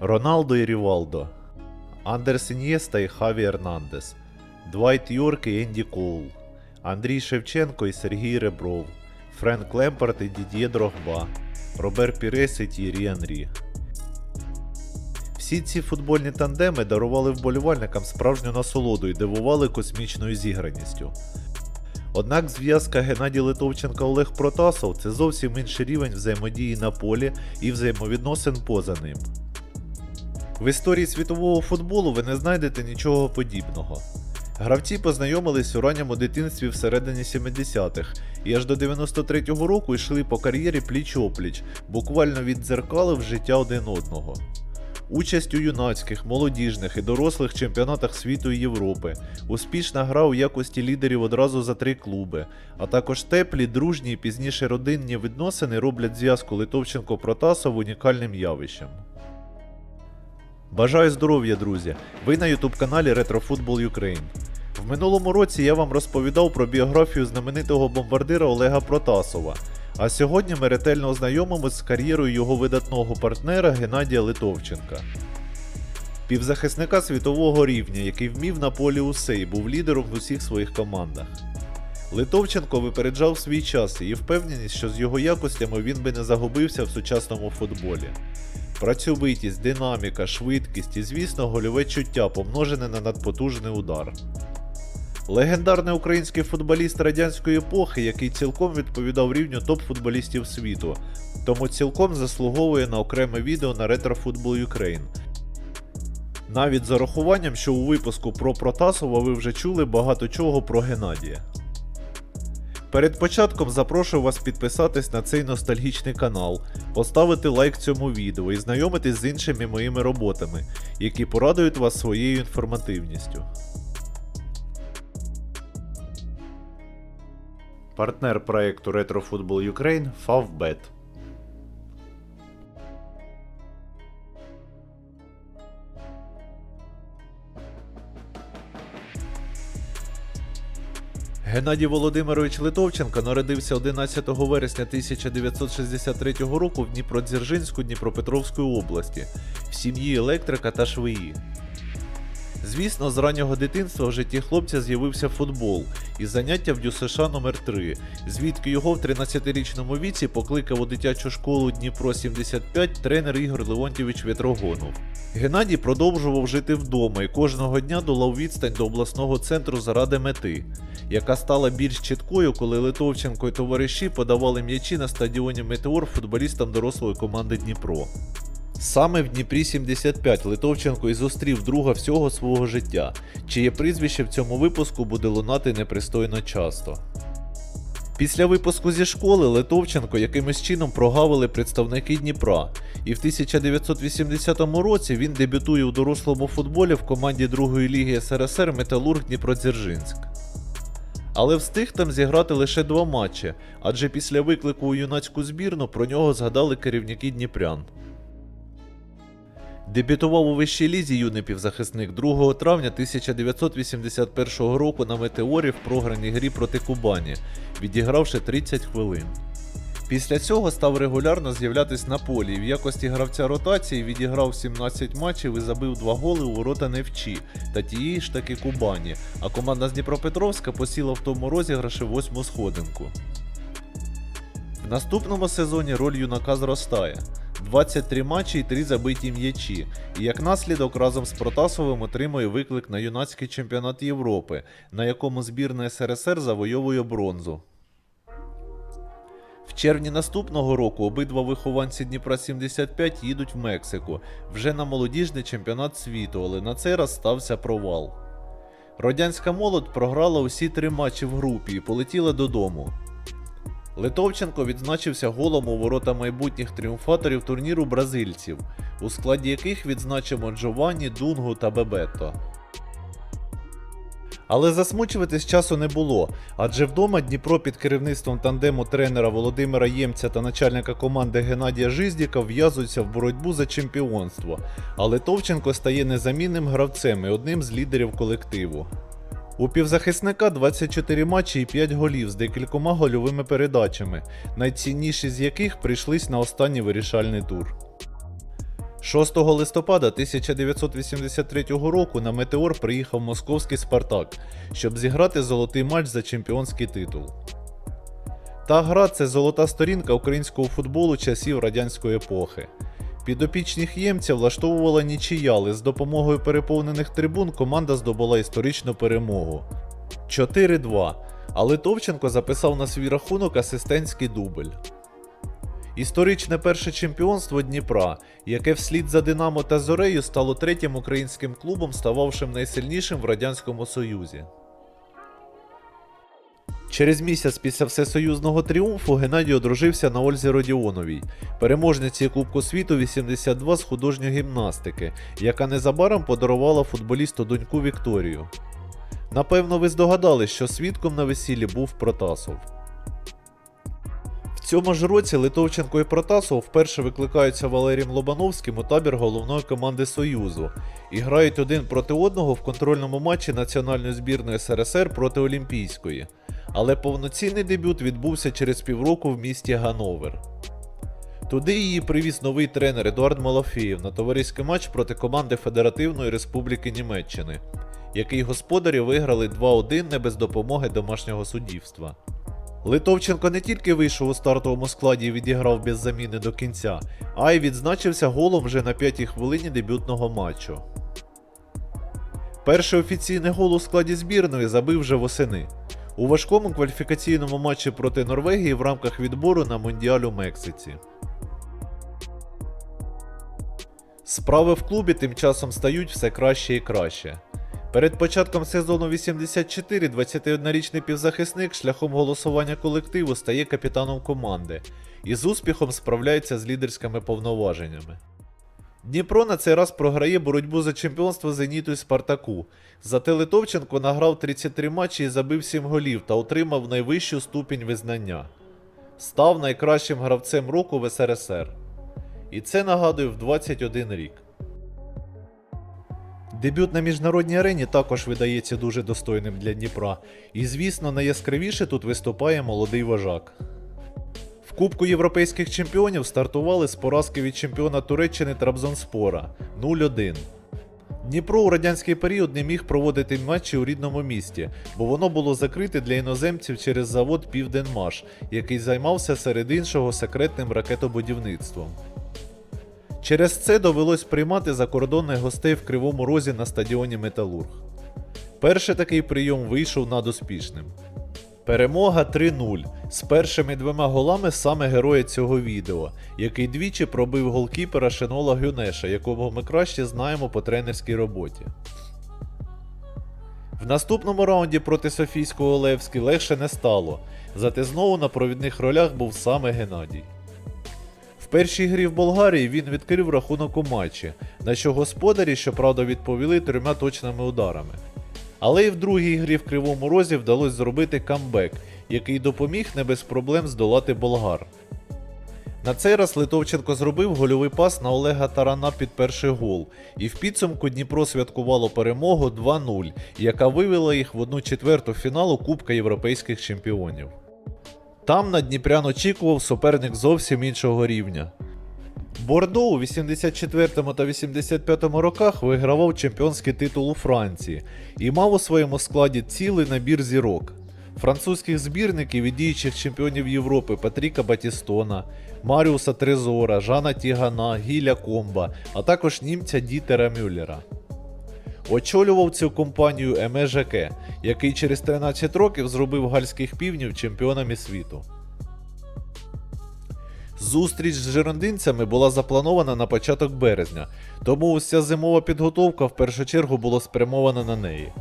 Роналдо і Рівалдо, Андерс Ін'єста і Хаві Ернандес, Двайт Йорк і Енді Коул, Андрій Шевченко і Сергій Ребров, Френк Лемпард і Дід'є Дрогба, Робер Пірес і Т'єрі Анрі. Всі ці футбольні тандеми дарували вболівальникам справжню насолоду і дивували космічною зіграністю. Однак зв'язка Геннадій Литовченка Олег Протасов це зовсім інший рівень взаємодії на полі і взаємовідносин поза ним. В історії світового футболу ви не знайдете нічого подібного. Гравці познайомились у ранньому дитинстві всередині 70-х і аж до 93-го року йшли по кар'єрі пліч-опліч, буквально віддзеркалив життя один одного. Участь у юнацьких, молодіжних і дорослих чемпіонатах світу і Європи, успішна гра у якості лідерів одразу за три клуби, а також теплі, дружні і пізніше родинні відносини роблять зв'язку Литовченко-Протасов унікальним явищем. Бажаю здоров'я, друзі! Ви на ютуб каналі RetroFootball Ukraine. В минулому році я вам розповідав про біографію знаменитого бомбардира Олега Протасова. А сьогодні ми ретельно ознайомимось з кар'єрою його видатного партнера Геннадія Литовченка. Півзахисника світового рівня, який вмів на полі усе і був лідером в усіх своїх командах. Литовченко випереджав свій час і впевненість, що з його якостями він би не загубився в сучасному футболі. Працьовитість, динаміка, швидкість і, звісно, гольове чуття, помножене на надпотужний удар. Легендарний український футболіст радянської епохи, який цілком відповідав рівню топ-футболістів світу, тому цілком заслуговує на окреме відео на Retro Football Ukraine. Навіть з урахуванням, що у випуску про Протасова ви вже чули багато чого про Геннадія. Перед початком запрошую вас підписатись на цей ностальгічний канал, поставити лайк цьому відео і знайомитись з іншими моїми роботами, які порадують вас своєю інформативністю. Партнер проекту Retro Football Ukraine Favbet. Геннадій Володимирович Литовченко народився 11 вересня 1963 року в Дніпродзержинську Дніпропетровської області в сім'ї електрика та швеї. Звісно, з раннього дитинства в житті хлопця з'явився футбол і заняття в ДЮСШ номер 3 звідки його в 13-річному віці покликав у дитячу школу Дніпро 75 тренер Ігор Леонтьєвич Вєтрогонов. Геннадій продовжував жити вдома і кожного дня долав відстань до обласного центру заради мети, яка стала більш чіткою, коли Литовченко і товариші подавали м'ячі на стадіоні Метеор футболістам дорослої команди Дніпро. Саме в Дніпрі 75 Литовченко і зустрів друга всього свого життя, чиє прізвище в цьому випуску буде лунати непристойно часто. Після випуску зі школи Литовченко якимось чином прогавили представники Дніпра, і в 1980 році він дебютує у дорослому футболі в команді другої ліги СРСР Металург Дніпродзержинськ. Але встиг там зіграти лише два матчі, адже після виклику у юнацьку збірну про нього згадали керівники Дніпрян. Дебютував у вищій лізі юний півзахисник 2 травня 1981 року на метеорі в програній грі проти Кубані, відігравши 30 хвилин. Після цього став регулярно з'являтись на полі і в якості гравця ротації відіграв 17 матчів і забив 2 голи у ворота Невчі та тієї ж таки Кубані, а команда з Дніпропетровська посіла в тому розіграші восьму сходинку. Наступному сезоні роль юнака зростає. 23 матчі і 3 забиті м'ячі, і як наслідок разом з Протасовим отримує виклик на юнацький чемпіонат Європи, на якому збірна СРСР завойовує бронзу. В червні наступного року обидва вихованці Дніпра 75 їдуть в Мексику вже на молодіжний чемпіонат світу, але на цей раз стався провал. Радянська молодь програла усі три матчі в групі і полетіла додому. Литовченко відзначився голом у ворота майбутніх тріумфаторів турніру бразильців, у складі яких відзначимо Джованні, Дунгу та Бебетто. Але засмучуватись часу не було, адже вдома Дніпро під керівництвом тандему тренера Володимира Ємця та начальника команди Геннадія Жиздіка в'язуються в боротьбу за чемпіонство, а Литовченко стає незамінним гравцем і одним з лідерів колективу. У півзахисника 24 матчі і 5 голів з декількома гольовими передачами, найцінніші з яких прийшлись на останній вирішальний тур. 6 листопада 1983 року на Метеор приїхав московський Спартак, щоб зіграти золотий матч за чемпіонський титул. Та гра це золота сторінка українського футболу часів радянської епохи. Підопічних ємця влаштовувала нічия, але з допомогою переповнених трибун команда здобула історичну перемогу 4-2, але Товченко записав на свій рахунок асистентський дубль. Історичне перше чемпіонство Дніпра, яке вслід за Динамо та Зорею стало третім українським клубом, стававшим найсильнішим в Радянському Союзі. Через місяць після всесоюзного тріумфу Геннадій одружився на Ользі Родіоновій, переможниці Кубку світу 82 з художньої гімнастики, яка незабаром подарувала футболісту доньку Вікторію. Напевно, ви здогадались, що свідком на весіллі був Протасов. В цьому ж році Литовченко і Протасов вперше викликаються Валерієм Лобановським у табір головної команди Союзу і грають один проти одного в контрольному матчі національної збірної СРСР проти Олімпійської. Але повноцінний дебют відбувся через півроку в місті Гановер. Туди її привіз новий тренер Едуард Малафєєв на товариський матч проти команди Федеративної Республіки Німеччини, який господарі виграли 2-1 не без допомоги домашнього суддівства. Литовченко не тільки вийшов у стартовому складі і відіграв без заміни до кінця, а й відзначився голом вже на п'ятій хвилині дебютного матчу. Перший офіційний гол у складі збірної забив вже восени. У важкому кваліфікаційному матчі проти Норвегії в рамках відбору на Мондіаль Мексиці. Справи в клубі тим часом стають все краще і краще. Перед початком сезону 84 21-річний півзахисник шляхом голосування колективу стає капітаном команди і з успіхом справляється з лідерськими повноваженнями. Дніпро на цей раз програє боротьбу за чемпіонство Зеніту і Спартаку. Зате Литовченко награв 33 матчі і забив 7 голів та отримав найвищу ступінь визнання. Став найкращим гравцем року в СРСР. І це нагадую в 21 рік. Дебют на міжнародній арені також видається дуже достойним для Дніпра. І, звісно, найяскравіше тут виступає молодий вожак. Кубку європейських чемпіонів стартували з поразки від чемпіона Туреччини Трабзонспора 0-1. Дніпро у радянський період не міг проводити матчі у рідному місті, бо воно було закрите для іноземців через завод Південмаш, який займався серед іншого секретним ракетобудівництвом. Через це довелось приймати закордонних гостей в Кривому Розі на стадіоні Металург. Перший такий прийом вийшов надуспішним. Перемога 3-0 з першими двома голами саме героя цього відео, який двічі пробив голкіпера Шенола Гюнеша, якого ми краще знаємо по тренерській роботі. В наступному раунді проти Софійського Левський легше не стало, зате знову на провідних ролях був саме Геннадій. В першій грі в Болгарії він відкрив рахунок у матчі, на що господарі, щоправда, відповіли трьома точними ударами. Але і в другій грі в Кривому Розі вдалося зробити камбек, який допоміг не без проблем здолати болгар. На цей раз Литовченко зробив гольовий пас на Олега Тарана під перший гол, і в підсумку Дніпро святкувало перемогу 2-0, яка вивела їх в одну четверту фіналу Кубка Європейських чемпіонів. Там на Дніпрян очікував суперник зовсім іншого рівня. Бордо у 84 та 85 роках вигравав чемпіонський титул у Франції і мав у своєму складі цілий набір зірок. Французьких збірників і діючих чемпіонів Європи Патріка Батістона, Маріуса Трезора, Жана Тігана, Гіля Комба, а також німця Дітера Мюллера. Очолював цю компанію Еме який через 13 років зробив гальських півнів чемпіонами світу. Зустріч з жерондинцями була запланована на початок березня, тому уся зимова підготовка в першу чергу була спрямована на неї.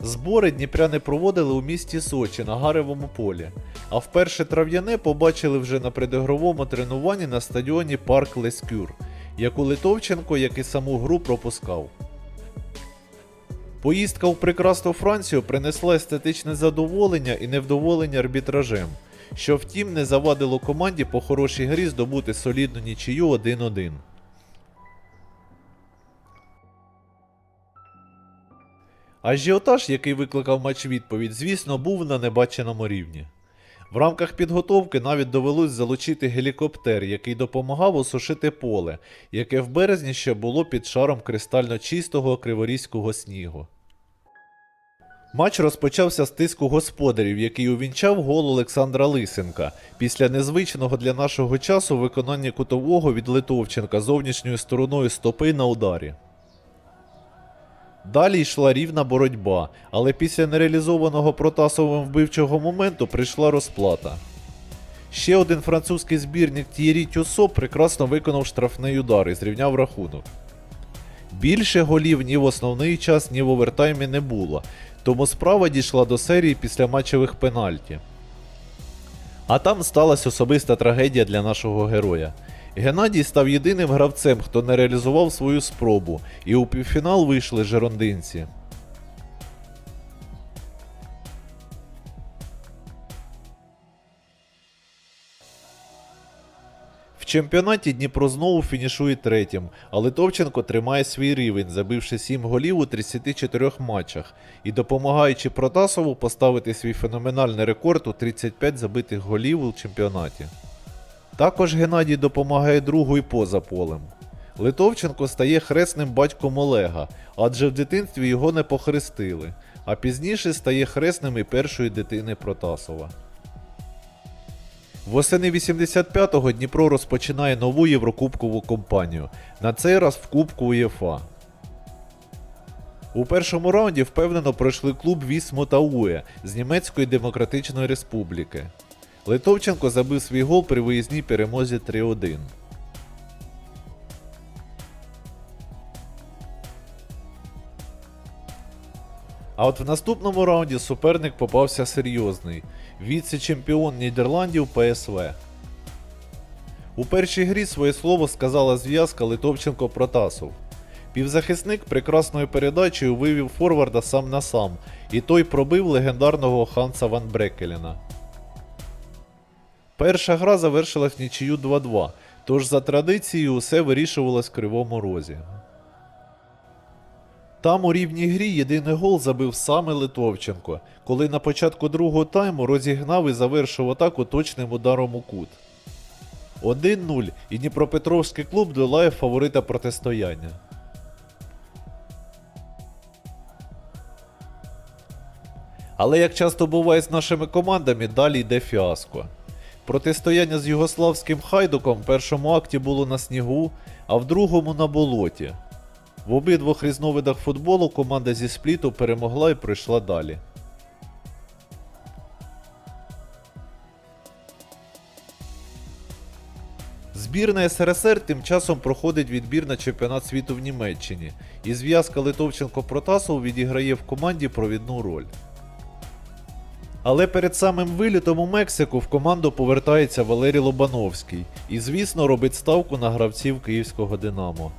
Збори дніпряни проводили у місті Сочі на Гаревому полі, а вперше трав'яне побачили вже на предігровому тренуванні на стадіоні Парк Лескюр, яку Литовченко, як і саму гру, пропускав. Поїздка у прекрасну Францію принесла естетичне задоволення і невдоволення арбітражем, що втім не завадило команді по хорошій грі здобути солідну нічию 1-1. Ажіотаж, який викликав матч відповідь, звісно, був на небаченому рівні. В рамках підготовки навіть довелось залучити гелікоптер, який допомагав осушити поле, яке в березні ще було під шаром кристально чистого криворізького снігу. Матч розпочався з тиску господарів, який увінчав гол Олександра Лисенка після незвичного для нашого часу виконання кутового від Литовченка зовнішньою стороною стопи на ударі. Далі йшла рівна боротьба, але після нереалізованого протасовим вбивчого моменту прийшла розплата. Ще один французький збірник Т'єрі Тюсо прекрасно виконав штрафний удар і зрівняв рахунок. Більше голів ні в основний час, ні в овертаймі не було, тому справа дійшла до серії після матчевих пенальті. А там сталася особиста трагедія для нашого героя. Геннадій став єдиним гравцем, хто не реалізував свою спробу, і у півфінал вийшли жерондинці. Чемпіонаті Дніпро знову фінішує третім, а Литовченко тримає свій рівень, забивши 7 голів у 34 матчах і допомагаючи Протасову поставити свій феноменальний рекорд у 35 забитих голів у чемпіонаті. Також Геннадій допомагає другу і поза полем. Литовченко стає хресним батьком Олега, адже в дитинстві його не похрестили, а пізніше стає хресним і першої дитини Протасова. Восени 85-го Дніпро розпочинає нову єврокубкову кампанію, на цей раз в Кубку УЄФА. У першому раунді впевнено пройшли клуб Вісмо та Уе з Німецької Демократичної Республіки. Литовченко забив свій гол при виїзній перемозі 3-1. А от в наступному раунді суперник попався серйозний віце-чемпіон Нідерландів ПСВ. У першій грі своє слово сказала зв'язка Литовченко Протасов. Півзахисник прекрасною передачею вивів форварда сам на сам, і той пробив легендарного Ханса Ван Брекелена. Перша гра завершилась нічию 2-2, тож за традицією усе вирішувалось в кривому розі. Там у рівній грі єдиний гол забив саме Литовченко, коли на початку другого тайму розігнав і завершив атаку точним ударом у кут. 1-0 і Дніпропетровський клуб долає фаворита протистояння. Але як часто буває з нашими командами, далі йде фіаско. Протистояння з югославським хайдуком в першому акті було на снігу, а в другому на болоті. В обидвох різновидах футболу команда зі спліту перемогла і пройшла далі. Збірна СРСР тим часом проходить відбір на чемпіонат світу в Німеччині, і зв'язка Литовченко-Протасов відіграє в команді провідну роль. Але перед самим вилітом у Мексику в команду повертається Валерій Лобановський і, звісно, робить ставку на гравців київського Динамо.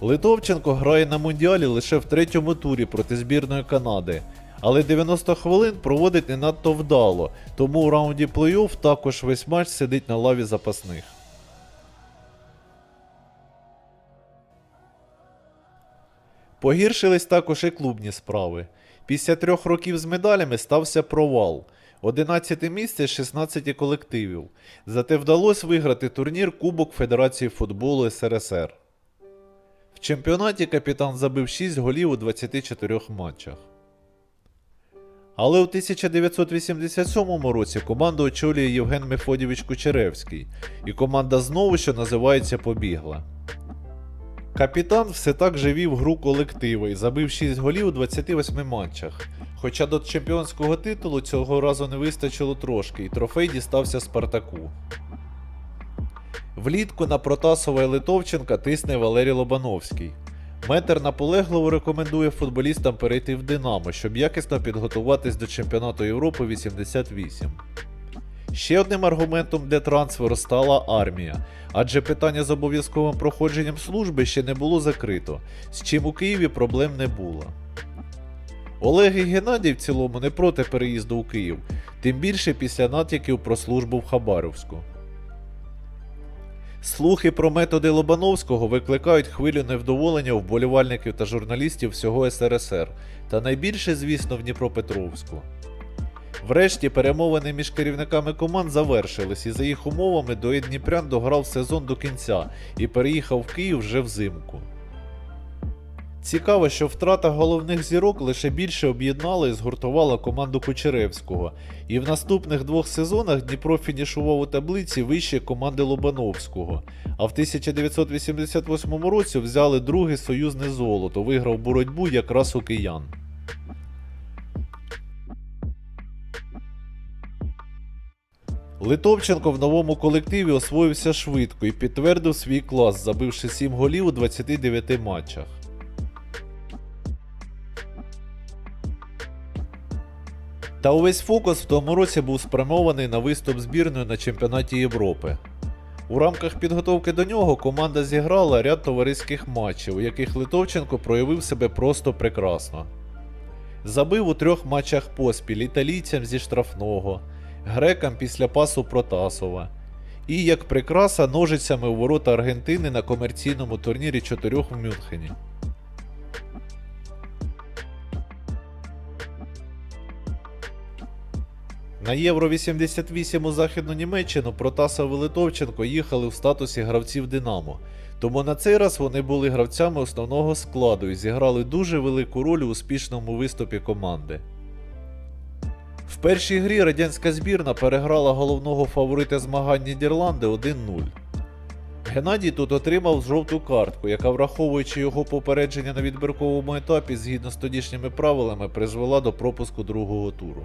Литовченко грає на Мундіалі лише в третьому турі проти збірної Канади, але 90 хвилин проводить не надто вдало, тому у раунді плей-офф також весь матч сидить на лаві запасних. Погіршились також і клубні справи. Після трьох років з медалями стався провал. 11 місце з 16 колективів. Зате вдалося виграти турнір Кубок Федерації футболу СРСР. В чемпіонаті капітан забив 6 голів у 24 матчах. Але у 1987 році команду очолює Євген Мефодійович Кучеревський, і команда знову, що називається, побігла. Капітан все так же вів гру колективу і забив 6 голів у 28 матчах. Хоча до чемпіонського титулу цього разу не вистачило трошки, і трофей дістався Спартаку. Влітку на Протасова і Литовченка тисне Валерій Лобановський. Метр наполегливо рекомендує футболістам перейти в Динамо, щоб якісно підготуватись до чемпіонату Європи 88. Ще одним аргументом для трансферу стала армія, адже питання з обов'язковим проходженням служби ще не було закрито, з чим у Києві проблем не було. Олег і Геннадій в цілому не проти переїзду у Київ, тим більше після натяків про службу в Хабаровську. Слухи про методи Лобановського викликають хвилю невдоволення вболівальників та журналістів всього СРСР, та найбільше, звісно, в Дніпропетровську. Врешті перемовини між керівниками команд завершились, і за їх умовами Дует Дніпрян дограв сезон до кінця і переїхав в Київ вже взимку. Цікаво, що втрата головних зірок лише більше об'єднала і згуртувала команду Кучеревського, і в наступних двох сезонах Дніпро фінішував у таблиці вище команди Лобановського, а в 1988 році взяли друге союзне золото, виграв боротьбу якраз у киян. Литовченко в новому колективі освоївся швидко і підтвердив свій клас, забивши 7 голів у 29 матчах. Та увесь фокус в тому році був спрямований на виступ збірної на чемпіонаті Європи. У рамках підготовки до нього команда зіграла ряд товариських матчів, у яких Литовченко проявив себе просто прекрасно. Забив у трьох матчах поспіль італійцям зі штрафного, грекам після пасу Протасова. І як прикраса ножицями у ворота Аргентини на комерційному турнірі чотирьох в Мюнхені. На Євро 88 у Західну Німеччину Протасов і Литовченко їхали в статусі гравців Динамо. Тому на цей раз вони були гравцями основного складу і зіграли дуже велику роль у успішному виступі команди. В першій грі радянська збірна переграла головного фаворита змагань Нідерланди 1-0. Геннадій тут отримав жовту картку, яка, враховуючи його попередження на відбірковому етапі згідно з тодішніми правилами, призвела до пропуску другого туру.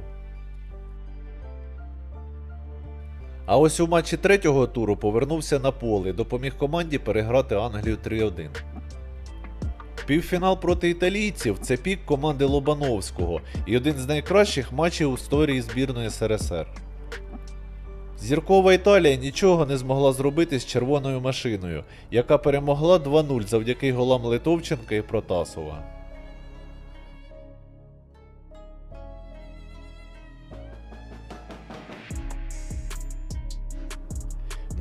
А ось у матчі третього туру повернувся на поле допоміг команді переграти Англію 3-1. Півфінал проти італійців це пік команди Лобановського і один з найкращих матчів у історії збірної СРСР. Зіркова Італія нічого не змогла зробити з червоною машиною, яка перемогла 2-0 завдяки голам Литовченка і Протасова.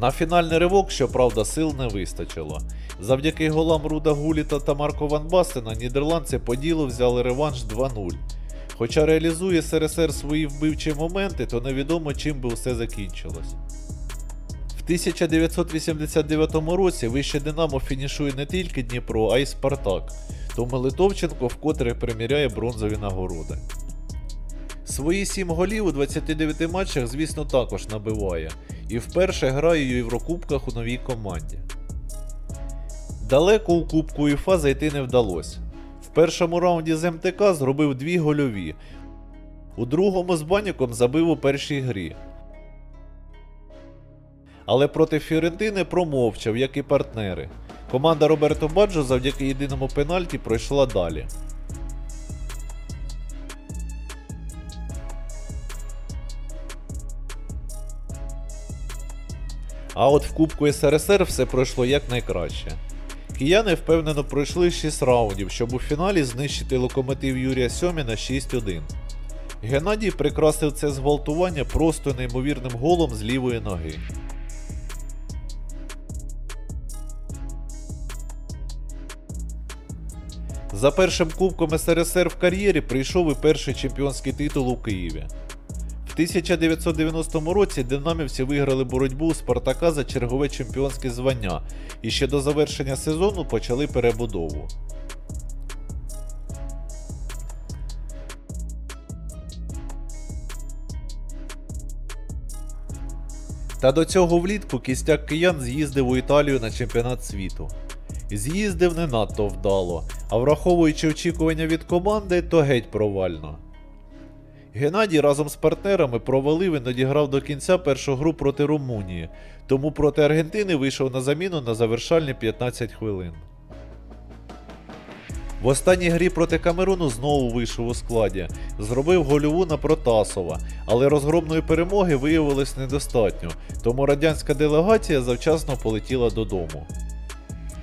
На фінальний ривок, щоправда, сил не вистачило. Завдяки голам Руда Гуліта та Марко Ван Бастена нідерландці по ділу взяли реванш 2-0. Хоча реалізує СРСР свої вбивчі моменти, то невідомо чим би все закінчилось. В 1989 році вище Динамо фінішує не тільки Дніпро, а й Спартак, тому Литовченко вкотре приміряє бронзові нагороди. Свої 7 голів у 29 матчах, звісно, також набиває, і вперше грає у Єврокубках у новій команді. Далеко у Кубку УЄФА зайти не вдалося. В першому раунді з МТК зробив дві гольові, у другому з Баніком забив у першій грі. Але проти Фіорентини промовчав, як і партнери. Команда Роберто Баджо завдяки єдиному пенальті пройшла далі. А от в Кубку СРСР все пройшло якнайкраще. Кияни впевнено пройшли 6 раундів, щоб у фіналі знищити локомотив Юрія Сьоміна 6-1. Геннадій прикрасив це зґвалтування просто неймовірним голом з лівої ноги. За першим кубком СРСР в кар'єрі прийшов і перший чемпіонський титул у Києві. В 1990 році динамівці виграли боротьбу у Спартака за чергове чемпіонське звання і ще до завершення сезону почали перебудову. Та до цього влітку кістяк киян з'їздив у Італію на чемпіонат світу. З'їздив не надто вдало, а враховуючи очікування від команди, то геть провально. Геннадій разом з партнерами провалив і надіграв до кінця першу гру проти Румунії, тому проти Аргентини вийшов на заміну на завершальні 15 хвилин. В останній грі проти Камеруну знову вийшов у складі, зробив гольову на Протасова, але розгромної перемоги виявилось недостатньо, тому радянська делегація завчасно полетіла додому.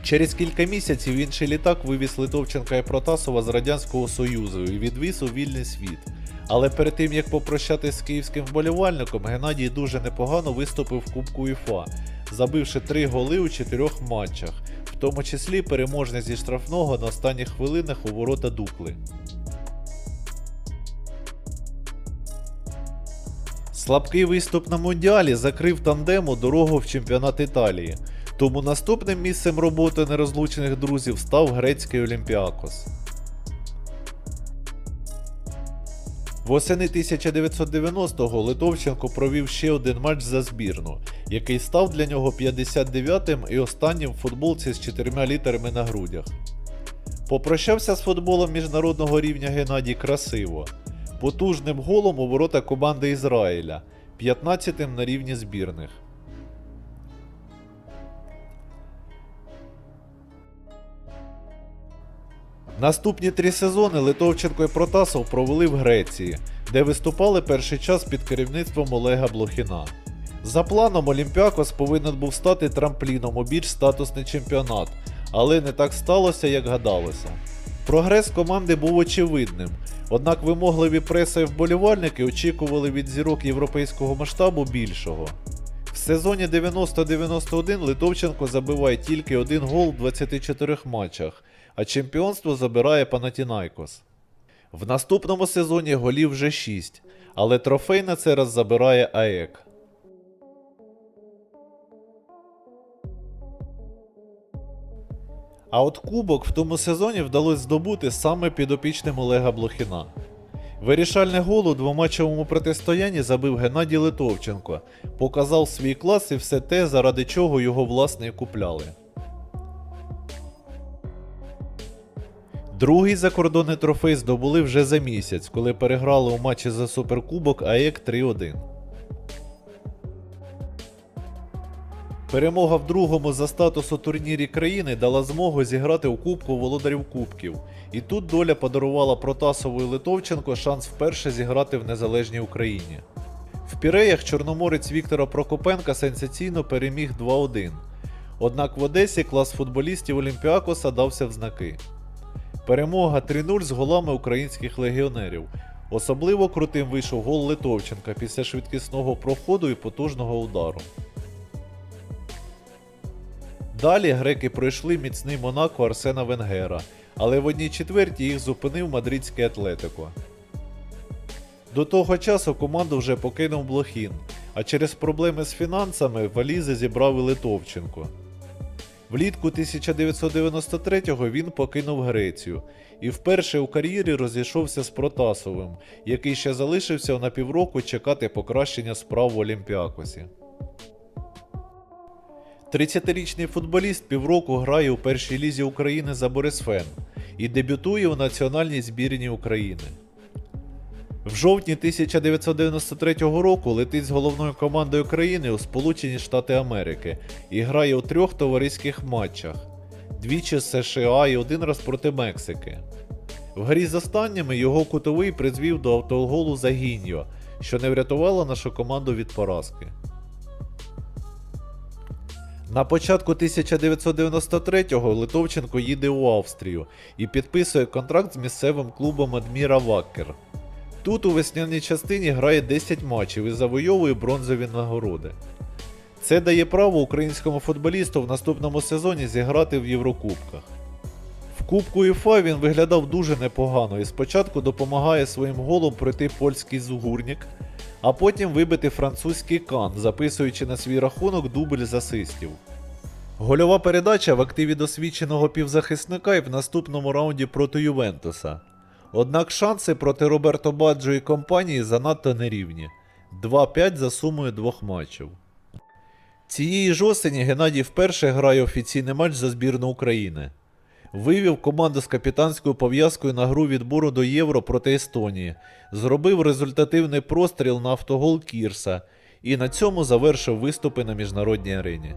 Через кілька місяців інший літак вивіз Литовченка і Протасова з Радянського Союзу і відвіз у вільний світ. Але перед тим як попрощатись з київським вболівальником, Геннадій дуже непогано виступив в Кубку УЄФА, забивши три голи у чотирьох матчах, в тому числі переможний зі штрафного на останніх хвилинах у ворота Дукли. Слабкий виступ на Мундіалі закрив тандему дорогу в чемпіонат Італії, тому наступним місцем роботи нерозлучених друзів став грецький Олімпіакос. Восени 1990-го Литовченко провів ще один матч за збірну, який став для нього 59-м і останнім в футболці з чотирма літерами на грудях. Попрощався з футболом міжнародного рівня Геннадій красиво, потужним голом у ворота команди Ізраїля, 15-тим на рівні збірних. Наступні три сезони Литовченко і Протасов провели в Греції, де виступали перший час під керівництвом Олега Блохіна. За планом Олімпіакос повинен був стати трампліном у більш статусний чемпіонат, але не так сталося, як гадалося. Прогрес команди був очевидним, однак вимогливі преса і вболівальники очікували від зірок європейського масштабу більшого. В сезоні 90-91 Литовченко забиває тільки один гол в 24 матчах, а чемпіонство забирає Панатінайкос. В наступному сезоні голів вже 6, але трофей на цей раз забирає АЕК. А от кубок в тому сезоні вдалося здобути саме підопічним Олега Блохіна. Вирішальне гол у двоматчевому протистоянні забив Геннадій Литовченко, показав свій клас і все те, заради чого його власне купляли. Другий закордонний трофей здобули вже за місяць, коли переграли у матчі за Суперкубок АЕК 3-1. Перемога в другому за статусу турнірі країни дала змогу зіграти у Кубку володарів Кубків. І тут доля подарувала Протасову і Литовченко шанс вперше зіграти в незалежній Україні. В Піреях чорноморець Віктора Прокопенка сенсаційно переміг 2-1. Однак в Одесі клас футболістів Олімпіакоса дався в знаки. Перемога 3-0 з голами українських легіонерів. Особливо крутим вийшов гол Литовченка після швидкісного проходу і потужного удару. Далі греки пройшли міцний Монако Арсена Венгера, але в одній четвертій їх зупинив мадридський Атлетико. До того часу команду вже покинув Блохін, а через проблеми з фінансами валізи зібрав і Литовченко. Влітку 1993-го він покинув Грецію і вперше у кар'єрі розійшовся з Протасовим, який ще залишився на півроку чекати покращення справ в Олімпіакосі. 30-річний футболіст півроку грає у першій лізі України за Борисфен і дебютує у національній збірні України. В жовтні 1993 року летить з головною командою країни у Сполучені Штати Америки і грає у трьох товариських матчах: двічі з США і один раз проти Мексики. В грі з останніми його кутовий призвів до автоголу Загіньо, що не врятувало нашу команду від поразки. На початку 1993-го Литовченко їде у Австрію і підписує контракт з місцевим клубом Адміра Ваккер. Тут у весняній частині грає 10 матчів і завойовує бронзові нагороди. Це дає право українському футболісту в наступному сезоні зіграти в Єврокубках. В Кубку УЄФА він виглядав дуже непогано і спочатку допомагає своїм голом пройти польський зугурнік, а потім вибити французький кан, записуючи на свій рахунок дубль з асистів. Гольова передача в активі досвідченого півзахисника і в наступному раунді проти Ювентуса. Однак шанси проти Роберто Баджо і компанії занадто нерівні 2-5 за сумою двох матчів. Цієї ж осені Геннадій вперше грає офіційний матч за збірну України. Вивів команду з капітанською пов'язкою на гру відбору до Євро проти Естонії, зробив результативний простріл на автогол Кірса і на цьому завершив виступи на міжнародній арені.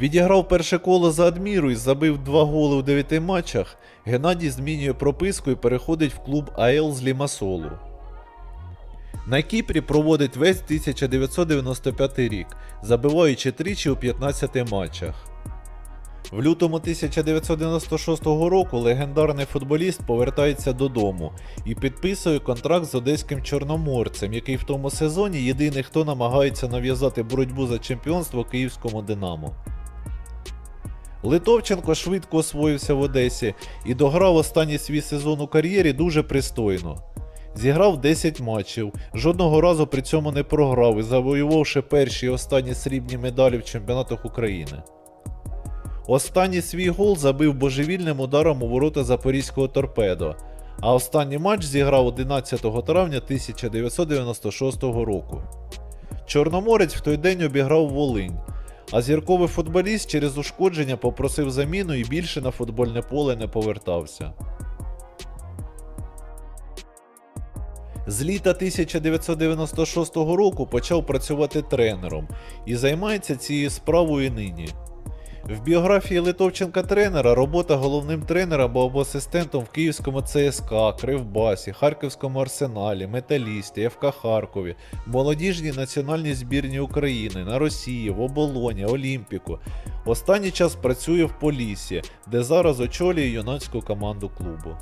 Відіграв перше коло за Адміру і забив два голи у дев'яти матчах. Геннадій змінює прописку і переходить в клуб АЕЛ з Лімасолу. На Кіпрі проводить весь 1995 рік, забиваючи тричі у 15 матчах. В лютому 1996 року легендарний футболіст повертається додому і підписує контракт з одеським чорноморцем, який в тому сезоні єдиний, хто намагається нав'язати боротьбу за чемпіонство київському Динамо. Литовченко швидко освоївся в Одесі і дограв останній свій сезон у кар'єрі дуже пристойно. Зіграв 10 матчів, жодного разу при цьому не програв і завоювавши перші і останні срібні медалі в чемпіонатах України. Останній свій гол забив божевільним ударом у ворота Запорізького торпедо, а останній матч зіграв 11 травня 1996 року. Чорноморець в той день обіграв Волинь, а зірковий футболіст через ушкодження попросив заміну і більше на футбольне поле не повертався. З літа 1996 року почав працювати тренером і займається цією справою нині. В біографії Литовченка тренера робота головним тренером або асистентом в Київському ЦСКА, Кривбасі, Харківському Арсеналі, Металісті, ФК Харкові, молодіжній національній збірні України, на Росії, в Оболоні, Олімпіку. Останній час працює в Полісі, де зараз очолює юнацьку команду клубу.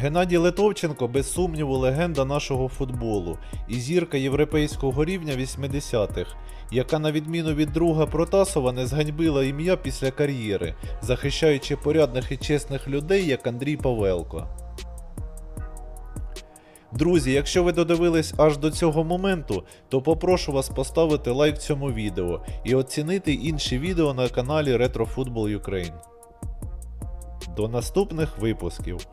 Геннадій Литовченко, без сумніву, легенда нашого футболу і зірка європейського рівня 80-х, яка, на відміну від друга Протасова, не зганьбила ім'я після кар'єри, захищаючи порядних і чесних людей, як Андрій Павелко. Друзі, якщо ви додивились аж до цього моменту, то попрошу вас поставити лайк цьому відео і оцінити інші відео на каналі Retro Football Ukraine. До наступних випусків!